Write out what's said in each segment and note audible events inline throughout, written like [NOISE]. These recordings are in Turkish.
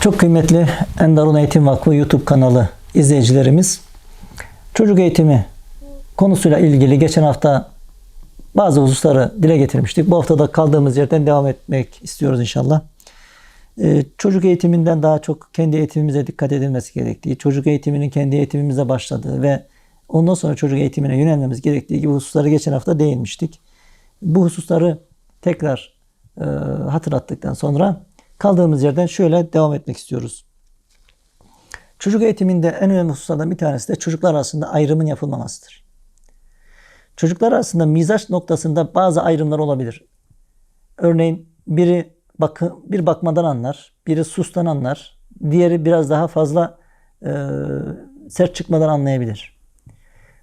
Çok kıymetli Endarun Eğitim Vakfı YouTube kanalı izleyicilerimiz, çocuk eğitimi konusuyla ilgili geçen hafta bazı hususları dile getirmiştik. Bu hafta da kaldığımız yerden devam etmek istiyoruz inşallah. Ee, çocuk eğitiminden daha çok kendi eğitimimize dikkat edilmesi gerektiği, çocuk eğitiminin kendi eğitimimize başladığı ve ondan sonra çocuk eğitimine yönelmemiz gerektiği gibi hususları geçen hafta değinmiştik. Bu hususları tekrar e, hatırlattıktan sonra kaldığımız yerden şöyle devam etmek istiyoruz. Çocuk eğitiminde en önemli hususlardan bir tanesi de çocuklar arasında ayrımın yapılmamasıdır. Çocuklar arasında mizaç noktasında bazı ayrımlar olabilir. Örneğin biri bakı, bir bakmadan anlar, biri sustan anlar, diğeri biraz daha fazla e, sert çıkmadan anlayabilir.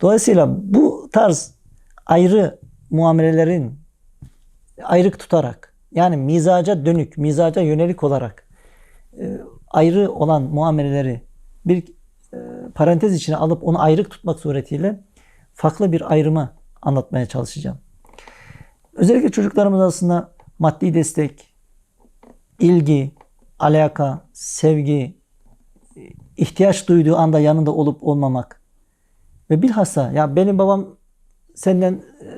Dolayısıyla bu tarz ayrı muamelelerin ayrık tutarak yani mizaca dönük, mizaca yönelik olarak e, ayrı olan muameleleri bir e, parantez içine alıp onu ayrık tutmak suretiyle farklı bir ayrıma anlatmaya çalışacağım. Özellikle çocuklarımız arasında maddi destek, ilgi, alaka, sevgi, ihtiyaç duyduğu anda yanında olup olmamak ve bilhassa ya benim babam senden e,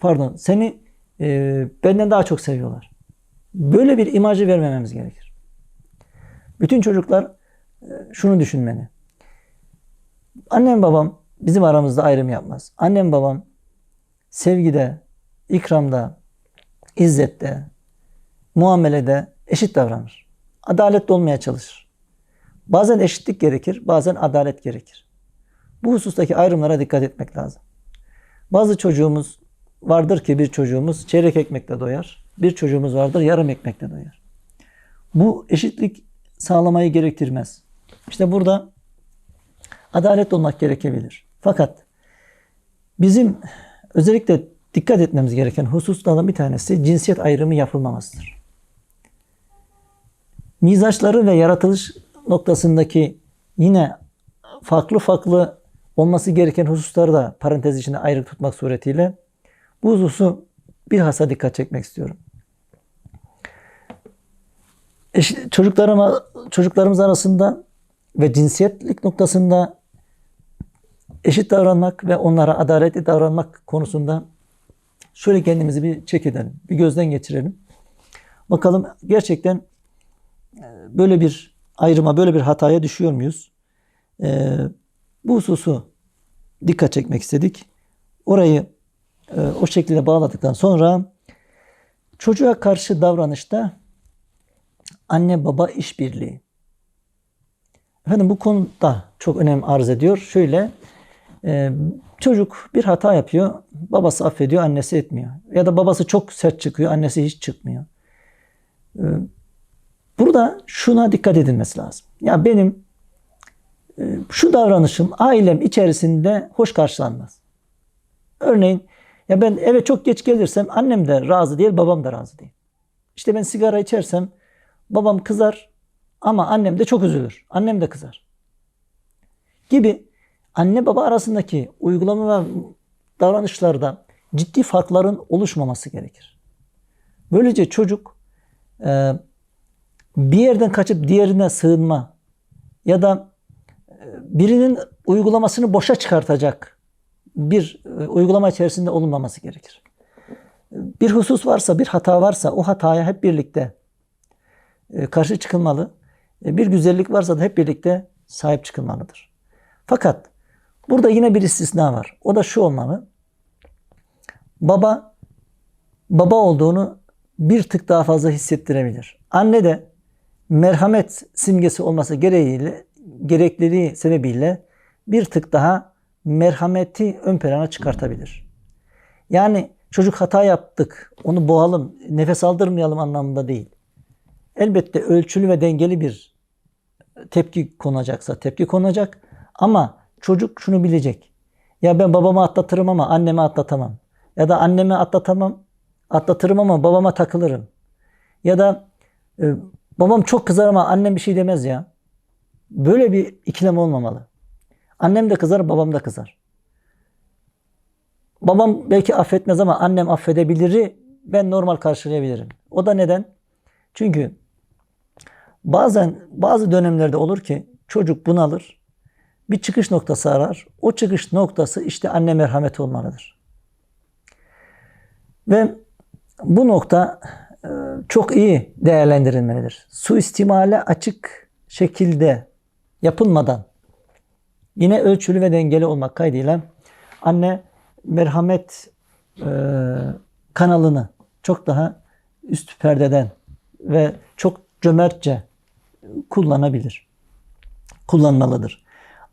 pardon seni e, benden daha çok seviyorlar. Böyle bir imajı vermememiz gerekir. Bütün çocuklar e, şunu düşünmeli. Annem babam bizim aramızda ayrım yapmaz. Annem babam sevgide, ikramda, izzette, muamelede eşit davranır. Adaletli olmaya çalışır. Bazen eşitlik gerekir, bazen adalet gerekir. Bu husustaki ayrımlara dikkat etmek lazım. Bazı çocuğumuz vardır ki bir çocuğumuz çeyrek ekmekle doyar. Bir çocuğumuz vardır yarım ekmekle doyar. Bu eşitlik sağlamayı gerektirmez. İşte burada adalet olmak gerekebilir. Fakat bizim özellikle dikkat etmemiz gereken hususlardan bir tanesi cinsiyet ayrımı yapılmamasıdır. Mizaçları ve yaratılış noktasındaki yine farklı farklı olması gereken hususları da parantez içinde ayrı tutmak suretiyle bu hususu bilhassa dikkat çekmek istiyorum. Eş, çocuklarıma, çocuklarımız arasında ve cinsiyetlik noktasında eşit davranmak ve onlara adaletli davranmak konusunda şöyle kendimizi bir çek edelim, bir gözden geçirelim. Bakalım gerçekten böyle bir ayrıma, böyle bir hataya düşüyor muyuz? Ee, bu hususu dikkat çekmek istedik. Orayı e, o şekilde bağladıktan sonra çocuğa karşı davranışta anne baba işbirliği. Efendim bu konuda çok önem arz ediyor. Şöyle e, çocuk bir hata yapıyor. Babası affediyor, annesi etmiyor. Ya da babası çok sert çıkıyor, annesi hiç çıkmıyor. E, burada şuna dikkat edilmesi lazım. Ya benim e, şu davranışım ailem içerisinde hoş karşılanmaz. Örneğin ya ben eve çok geç gelirsem annem de razı değil, babam da razı değil. İşte ben sigara içersem babam kızar ama annem de çok üzülür. Annem de kızar. Gibi anne baba arasındaki uygulama ve davranışlarda ciddi farkların oluşmaması gerekir. Böylece çocuk e, bir yerden kaçıp diğerine sığınma ya da e, birinin uygulamasını boşa çıkartacak bir e, uygulama içerisinde olunmaması gerekir. Bir husus varsa, bir hata varsa o hataya hep birlikte e, karşı çıkılmalı. Bir güzellik varsa da hep birlikte sahip çıkılmalıdır. Fakat burada yine bir istisna var. O da şu olmalı. Baba baba olduğunu bir tık daha fazla hissettirebilir. Anne de merhamet simgesi olması gereğiyle gerekliliği sebebiyle bir tık daha merhameti ön plana çıkartabilir. Yani çocuk hata yaptık, onu boğalım, nefes aldırmayalım anlamında değil. Elbette ölçülü ve dengeli bir tepki konacaksa tepki konacak ama çocuk şunu bilecek. Ya ben babamı atlatırım ama annemi atlatamam. Ya da annemi atlatamam, atlatırım ama babama takılırım. Ya da e, babam çok kızar ama annem bir şey demez ya. Böyle bir ikilem olmamalı. Annem de kızar, babam da kızar. Babam belki affetmez ama annem affedebiliri ben normal karşılayabilirim. O da neden? Çünkü Bazen bazı dönemlerde olur ki çocuk bunalır. Bir çıkış noktası arar. O çıkış noktası işte anne merhameti olmalıdır. Ve bu nokta e, çok iyi değerlendirilmelidir. Suistimale açık şekilde yapılmadan yine ölçülü ve dengeli olmak kaydıyla anne merhamet e, kanalını çok daha üst perdeden ve çok cömertçe kullanabilir. Kullanmalıdır.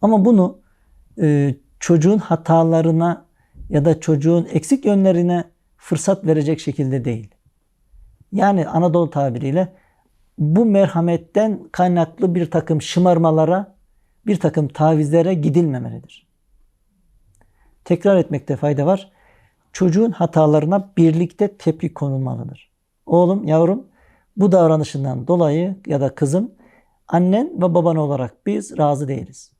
Ama bunu e, çocuğun hatalarına ya da çocuğun eksik yönlerine fırsat verecek şekilde değil. Yani Anadolu tabiriyle bu merhametten kaynaklı bir takım şımarmalara, bir takım tavizlere gidilmemelidir. Tekrar etmekte fayda var. Çocuğun hatalarına birlikte tepki konulmalıdır. Oğlum, yavrum bu davranışından dolayı ya da kızım annen ve baban olarak biz razı değiliz.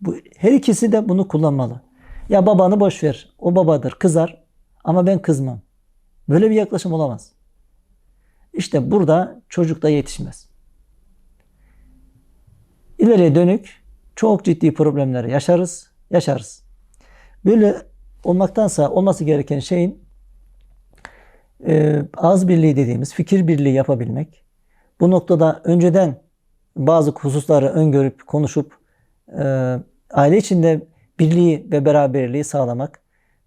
Bu, her ikisi de bunu kullanmalı. Ya babanı boş ver. O babadır. Kızar. Ama ben kızmam. Böyle bir yaklaşım olamaz. İşte burada çocuk da yetişmez. İleriye dönük çok ciddi problemler yaşarız, yaşarız. Böyle olmaktansa olması gereken şeyin e, ağız birliği dediğimiz fikir birliği yapabilmek. Bu noktada önceden bazı hususları öngörüp konuşup e, aile içinde birliği ve beraberliği sağlamak,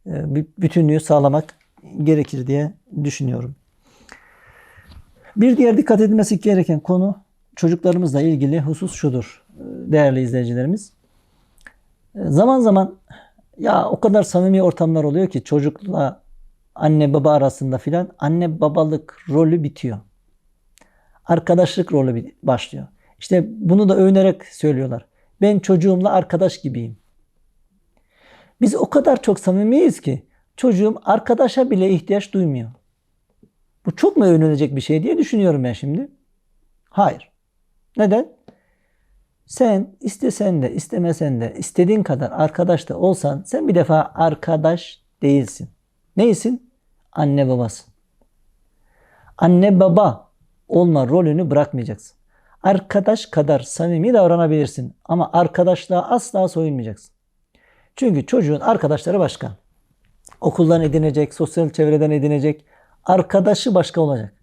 e, bütünlüğü sağlamak gerekir diye düşünüyorum. Bir diğer dikkat edilmesi gereken konu çocuklarımızla ilgili husus şudur değerli izleyicilerimiz. Zaman zaman ya o kadar samimi ortamlar oluyor ki çocukla anne baba arasında filan anne babalık rolü bitiyor. Arkadaşlık rolü başlıyor. İşte bunu da övünerek söylüyorlar. Ben çocuğumla arkadaş gibiyim. Biz o kadar çok samimiyiz ki çocuğum arkadaşa bile ihtiyaç duymuyor. Bu çok mu övünülecek bir şey diye düşünüyorum ben şimdi. Hayır. Neden? Sen istesen de istemesen de istediğin kadar arkadaş da olsan sen bir defa arkadaş değilsin. Neysin? Anne babasın. Anne baba olma rolünü bırakmayacaksın. Arkadaş kadar samimi davranabilirsin ama arkadaşlığa asla soyunmayacaksın. Çünkü çocuğun arkadaşları başka. Okuldan edinecek, sosyal çevreden edinecek, arkadaşı başka olacak.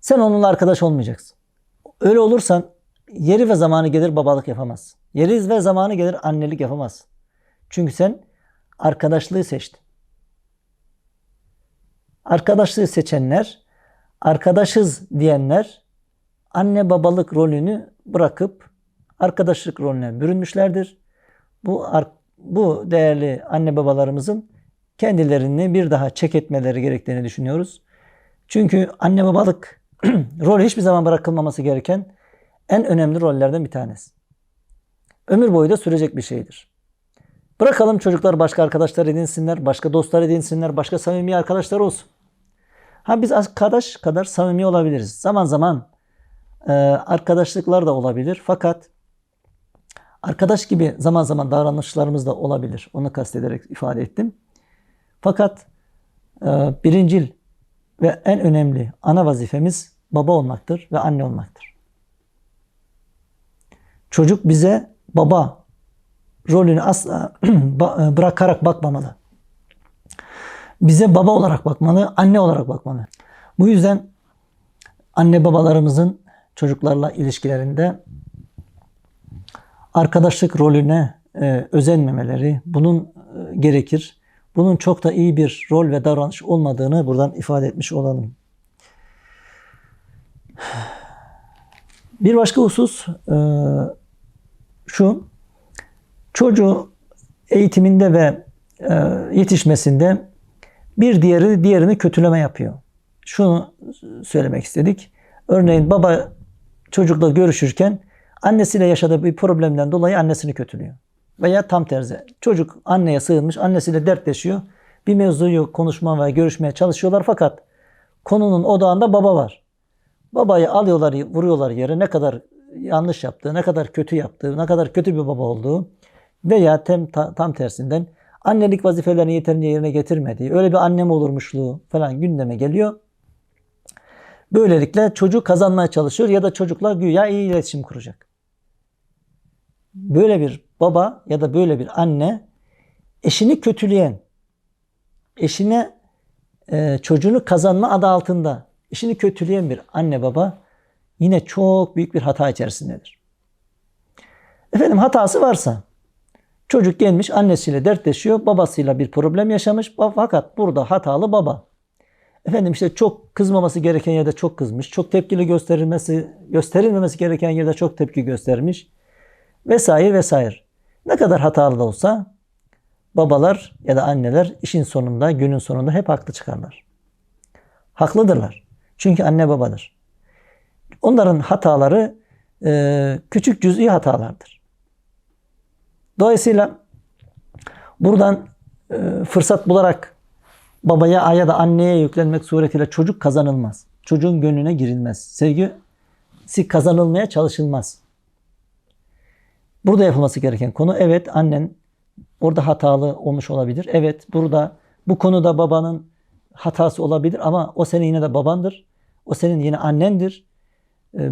Sen onunla arkadaş olmayacaksın. Öyle olursan yeri ve zamanı gelir babalık yapamazsın. Yeri ve zamanı gelir annelik yapamazsın. Çünkü sen arkadaşlığı seçtin. Arkadaşlığı seçenler, arkadaşız diyenler anne babalık rolünü bırakıp arkadaşlık rolüne bürünmüşlerdir. Bu bu değerli anne babalarımızın kendilerini bir daha çek etmeleri gerektiğini düşünüyoruz. Çünkü anne babalık [CLEARS THROAT] rol hiçbir zaman bırakılmaması gereken en önemli rollerden bir tanesi. Ömür boyu da sürecek bir şeydir. Bırakalım çocuklar başka arkadaşlar edinsinler, başka dostlar edinsinler, başka samimi arkadaşlar olsun. Ha biz arkadaş kadar samimi olabiliriz. Zaman zaman e, arkadaşlıklar da olabilir. Fakat arkadaş gibi zaman zaman davranışlarımız da olabilir. Onu kastederek ifade ettim. Fakat e, birincil ve en önemli ana vazifemiz baba olmaktır ve anne olmaktır. Çocuk bize baba rolünü asla [CLEARS THROAT] bırakarak bakmamalı. Bize baba olarak bakmalı, anne olarak bakmalı. Bu yüzden anne babalarımızın çocuklarla ilişkilerinde arkadaşlık rolüne e, özenmemeleri, bunun e, gerekir. Bunun çok da iyi bir rol ve davranış olmadığını buradan ifade etmiş olalım. Bir başka husus e, şu. Çocuğu eğitiminde ve e, yetişmesinde bir diğeri diğerini kötüleme yapıyor. Şunu söylemek istedik. Örneğin baba çocukla görüşürken annesiyle yaşadığı bir problemden dolayı annesini kötülüyor. Veya tam tersi. Çocuk anneye sığınmış, annesiyle dertleşiyor. Bir mevzuyu konuşma ve görüşmeye çalışıyorlar fakat konunun odağında baba var. Babayı alıyorlar, vuruyorlar yere ne kadar yanlış yaptığı, ne kadar kötü yaptığı, ne kadar kötü bir baba olduğu veya tem, ta, tam tersinden annelik vazifelerini yeterince yerine getirmediği, öyle bir annem olurmuşluğu falan gündeme geliyor. Böylelikle çocuğu kazanmaya çalışıyor ya da çocukla güya iyi iletişim kuracak. Böyle bir baba ya da böyle bir anne eşini kötüleyen, eşine e, çocuğunu kazanma adı altında eşini kötüleyen bir anne baba yine çok büyük bir hata içerisindedir. Efendim hatası varsa çocuk gelmiş annesiyle dertleşiyor, babasıyla bir problem yaşamış fakat burada hatalı baba. Efendim işte çok kızmaması gereken yerde çok kızmış, çok tepkili gösterilmesi gösterilmemesi gereken yerde çok tepki göstermiş vesaire vesaire. Ne kadar hatalı da olsa babalar ya da anneler işin sonunda, günün sonunda hep haklı çıkarlar. Haklıdırlar. Çünkü anne babadır. Onların hataları e, küçük cüz'i hatalardır. Dolayısıyla buradan e, fırsat bularak babaya ya da anneye yüklenmek suretiyle çocuk kazanılmaz. Çocuğun gönlüne girilmez. Sevgisi kazanılmaya çalışılmaz. Burada yapılması gereken konu evet annen orada hatalı olmuş olabilir. Evet burada bu konuda babanın hatası olabilir ama o senin yine de babandır. O senin yine annendir. Ee,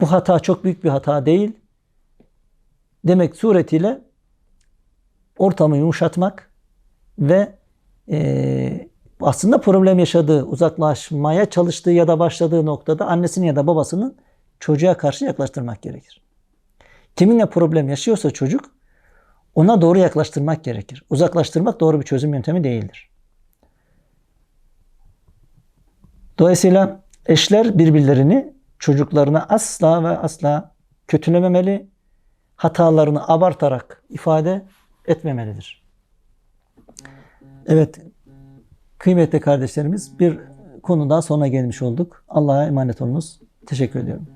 bu hata çok büyük bir hata değil. Demek suretiyle ortamı yumuşatmak ve e, aslında problem yaşadığı, uzaklaşmaya çalıştığı ya da başladığı noktada annesinin ya da babasının çocuğa karşı yaklaştırmak gerekir. Kiminle problem yaşıyorsa çocuk ona doğru yaklaştırmak gerekir. Uzaklaştırmak doğru bir çözüm yöntemi değildir. Dolayısıyla eşler birbirlerini çocuklarına asla ve asla kötülememeli, hatalarını abartarak ifade etmemelidir. Evet, kıymetli kardeşlerimiz bir konu daha sonuna gelmiş olduk. Allah'a emanet olunuz. Teşekkür ediyorum.